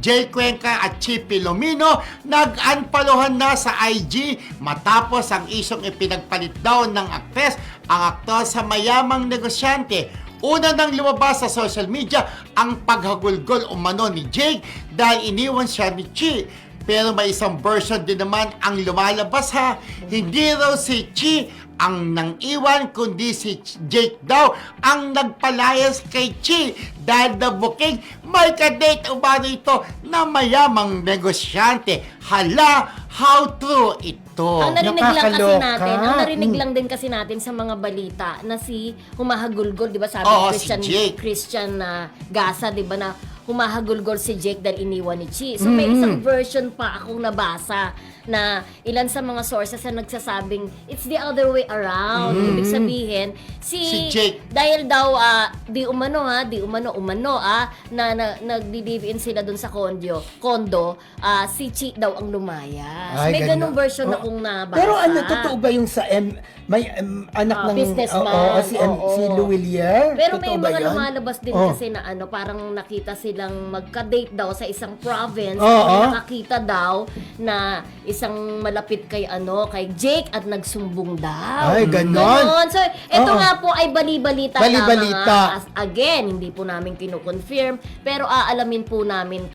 Jay Cuenca at Chi Filomeno nag-unfollowan na sa IG matapos ang isyong ipinagpalit daw ng aktres ang aktor sa mayamang negosyante. Una nang lumabas sa social media ang paghagulgol umano ni Jake dahil iniwan siya ni Chi. Pero may isang version din naman ang lumalabas ha. Hindi raw si Chi ang nang iwan kundi si Jake daw ang nagpalayas kay Chi dahil the booking may kadate umano ito na mayamang negosyante. Hala, how true ito? Ang narinig lang kasi Nakakaloka. natin, ang narinig Mm. lang din kasi natin sa mga balita na si humahagulgol, 'di ba? Sabi Oo, ni si Christian Jake. Christian na Gasa, 'di ba na humahagulgol si Jake dahil iniwan ni Chi. So may isang version pa akong nabasa na ilan sa mga sources na nagsasabing it's the other way around. Ibig sabihin, si, Si Jake. dahil daw ah, di umano ha, di umano umano ah na, na nagdi-live in sila doon sa kondo, kondo, ah, si Chi daw ang lumayas. Ay, may ganung ganun. version Oh. akong nabasa. Pero ano, totoo ba yung sa M, may em, anak Ah, ng businessman, Oo, oo, si, oo. si Louvillier? Pero Totoo may ba mga yan? lumalabas din Oh. kasi na ano, parang nakita silang magka-date daw sa isang province. Oo. May nakakita daw na isang malapit kay ano, kay Jake at nagsumbong daw. Ay, ganon. Ganon. So, ito Oo. nga po ay bali-balita Bali-balita. lamang. ah. As, again, hindi po namin kinukonfirm, pero aalamin po namin